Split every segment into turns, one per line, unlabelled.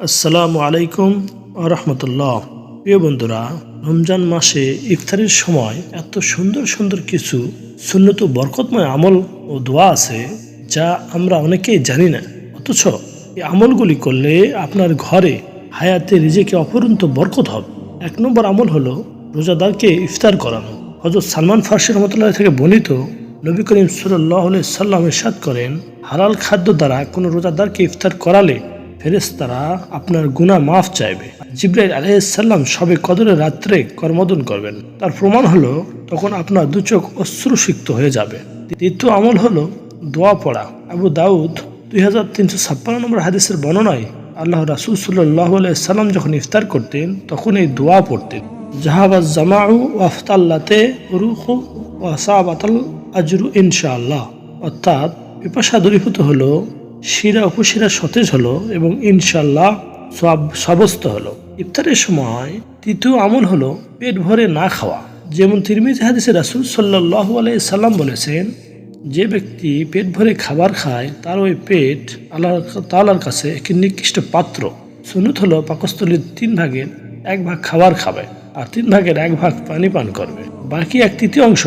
আসসালামু আলাইকুম রহমতুল্লাহ। প্রিয় বন্ধুরা, রমজান মাসে ইফতারের সময় এত সুন্দর সুন্দর কিছু সুন্নত বরকতময় আমল ও দোয়া আছে যা আমরা অনেকেই জানি না। অথচ এই আমলগুলি করলে আপনার ঘরে হায়াতে রিজেকে অপরন্ত বরকত হবে। এক নম্বর আমল হলো রোজাদারকে ইফতার করানো। হজরত সালমান ফার্সি রহমতুল্লাহ থেকে বর্ণিত নবী করিম সাল্লাহ সাল্লাম করেন, হালাল খাদ্য দ্বারা কোনো রোজাদারকে ইফতার করালে ফেরেশতারা আপনার গুনাহ মাফ চাইবে। জিব্রাইল আলাইসাল্লাম সবে কদরের রাত্রে কর্মদন করবেন। তার প্রমাণ হলো, তখন আপনার দু চোখ অশ্রুসিক্ত হয়ে যাবে। দ্বিতীয় আমল হলো দোয়া পড়া। আবু দাউদ দুই হাজার তিনশো ছাপ্পান্ন নম্বর হাদিসের বর্ণনায় আল্লাহ রাসুল সাল্লাহ সাল্লাম যখন ইফতার করতেন তখন এই দোয়া পড়তেন। জাহাবাজ জামাউ ওয়াফতাল্লাতে রুহু ওয়াসাবাতাল আজরু ইনশাআল্লাহ। অর্থাৎ পিপাসা দূরীভূত হলো শিরা উপশিরা সতেজ হলো এবং ইনশাল্লাহ সব সবস্ত হলো। ইফতারের সময় তৃতীয় আমল হলো পেট ভরে না খাওয়া। যেমন তিরমিজ হাদিসে রাসুল সাল্লাহ আলাই সাল্লাম বলেছেন, যে ব্যক্তি পেট ভরে খাবার খায়, তার ওই পেট আল্লাহ তালার কাছে একটি নিকৃষ্ট পাত্র। সুনুত হলো পাকস্থলীর তিন ভাগের এক ভাগ খাবার খাবে আর তিন ভাগের এক ভাগ পানি পান করবে। বাকি এক তৃতীয় অংশ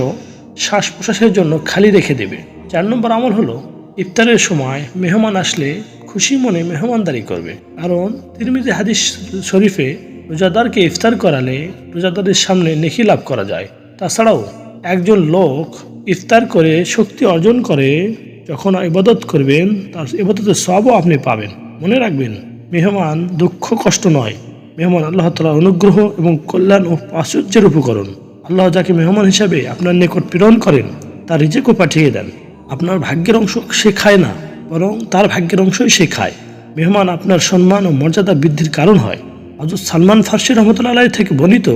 শ্বাস প্রশ্বাসের জন্য খালি রেখে দেবে। চার নম্বর আমল হলো ইফতারের সময় মেহমান আসলে খুশি মনে মেহমানদারি করবে। কারণ তিরমিজি হাদিস শরীফে রোজাদারকে ইফতার করালে রোজাদারের সামনে নেকি লাভ করা যায়। তাছাড়াও একজন লোক ইফতার করে শক্তি অর্জন করে, যখন ইবাদত করবেন, তার ইবাদতের সবও আপনি পাবেন। মনে রাখবেন, মেহমান দুঃখ, কষ্ট নয়। মেহমান আল্লাহ তালার অনুগ্রহ এবং কল্যাণ ও প্রাচুর্যের উপকরণ। আল্লাহ যাকে মেহমান হিসাবে আপনার নিকট প্রেরণ করেন, তার রিজেকও পাঠিয়ে দেন। আপনার ভাগ্যের অংশ সে খায় না, বরং তার ভাগ্যের অংশই সে খায়। মেহমান আপনার সম্মান ও মর্যাদা বৃদ্ধির কারণ হয়। হজরত সালমান ফার্সি রহমতুল্লাহ থেকে বর্ণিত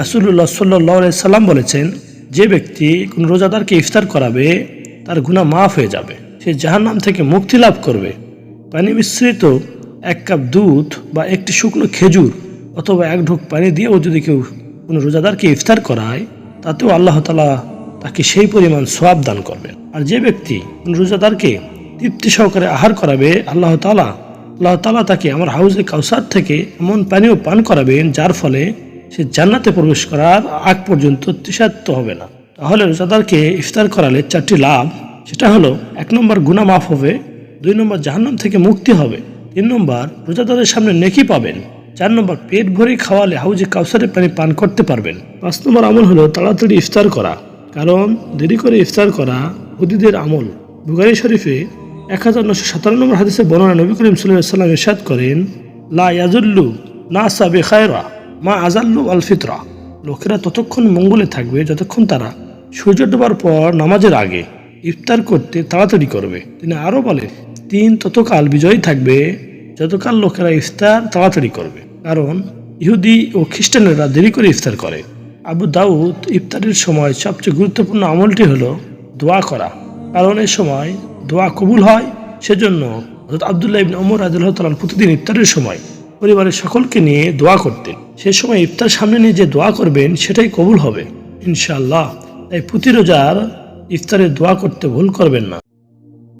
রাসুল্লাহ সাল্লাহ সাল্লাম বলেছেন, যে ব্যক্তি কোন রোজাদারকে ইফতার করাবে, তার গুণা মাফ হয়ে যাবে। সে জাহার নাম থেকে মুক্তি লাভ করবে। পানি মিশ্রিত এক কাপ দুধ বা একটি শুকনো খেজুর অথবা এক ঢোক পানি দিয়েও যদি কেউ কোনো রোজাদারকে ইফতার করায়, তাতেও আল্লাহ তালা তাকে সেই পরিমাণ সোয়াব দান করবেন আর যে ব্যক্তি রোজাদারকে তৃপ্তি সহকারে আহার করাবে, আল্লাহ তালা আল্লাহ তালা তাকে আমার হাউজে কাউসার থেকে এমন পানীয় পান করাবেন, যার ফলে সে জান্নাতে প্রবেশ করার আগ পর্যন্ত তৃষাত্ম হবে না। তাহলে রোজাদারকে ইফতার করালে চারটি লাভ। সেটা হলো, এক নম্বর গুণা মাফ হবে, দুই নম্বর জাহান্নাম থেকে মুক্তি হবে, তিন নম্বর রোজাদারের সামনে নেকি পাবেন, চার নম্বর পেট ভরে খাওয়ালে হাউজে কাউসারের পানি পান করতে পারবেন। পাঁচ নম্বর আমল হলো তাড়াতাড়ি ইফতার করা। কারণ দেরি করে ইফতার করা হুদিদের আমল। বুগারি শরীফে এক হাজার নশো সাতান্ন নম্বর হাদিসে বর্ণনা নবী করিম সাল্লাম ইরশাদ করেন, লা ইয়াজুল্লু না সাবে খায়রা মা আজাল্লু আল ফিতরা। লোকেরা ততক্ষণ মঙ্গলে থাকবে যতক্ষণ তারা সূর্য ডোবার পর নামাজের আগে ইফতার করতে তাড়াতাড়ি করবে। তিনি আরও বলেন, তিন ততকাল বিজয়ী থাকবে যতকাল লোকেরা ইফতার তাড়াতাড়ি করবে। কারণ ইহুদি ও খ্রিস্টানেরা দেরি করে ইফতার করে। আবু দাউদ ইফতারের সময় সবচেয়ে গুরুত্বপূর্ণ আমলটি হলো দোয়া করা। কারণ এই সময় দোয়া কবুল হয়, সেজন্য আবদুল্লাহ ইবিন ওমর তালান প্রতিদিন ইফতারের সময় পরিবারের সকলকে নিয়ে দোয়া করতেন। সে সময় ইফতার সামনে নিয়ে যে দোয়া করবেন, সেটাই কবুল হবে। ইনশাআল্লাহ। তাই প্রতি রোজার ইফতারে দোয়া করতে ভুল করবেন না।